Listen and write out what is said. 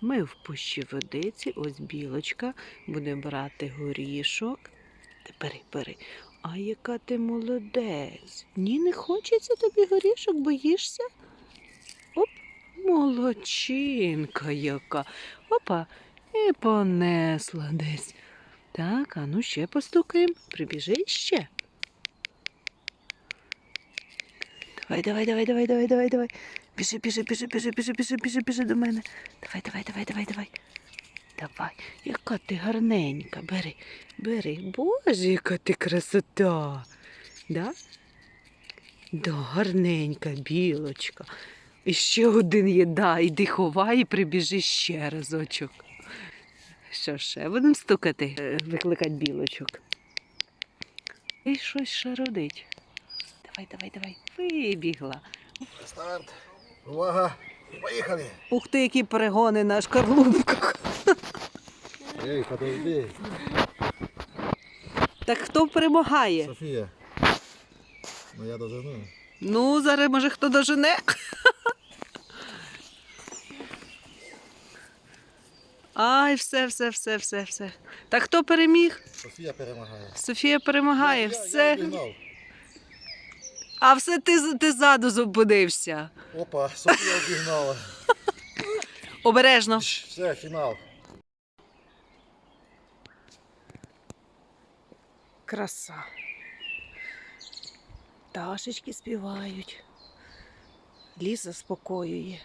Ми в пущі водиці, ось білочка, буде брати горішок. Бери, бери. А яка ти молодець. Ні, не хочеться тобі горішок, боїшся? Оп, молодчинка яка. Опа, і понесла десь. Так, а ну ще постукаємо. Прибіжи ще. Давай, давай, давай, давай, давай, давай, давай. Біжи, біжи, біжи, біжи, біжи, біжи, біжи, біжи до мене. Давай, давай, давай, давай, давай. Давай, яка ти гарненька. Бери, бери. Боже, яка ти красота. Да? Да, гарненька, білочка. І ще один є, да, іди ховай і прибіжи ще разочок. Що ще будемо стукати, Е, викликати білочок. І щось шародить. Давай, давай, давай. Вибігла. Старт. Увага. Поїхали. Ух ти, які перегони на шкарлупках. Ей, подожди. Так хто перемагає? Софія. Ну я дожену. Ну, зараз може хто дожене. Ай, все, все, все, все, все. Так хто переміг? Софія перемагає. Софія перемагає, все. Я обігнав. А все ти, ти ззаду зупинився. Опа, Софія обігнала. Обережно. Все, фінал. Краса. Пташечки співають. Ліс заспокоює.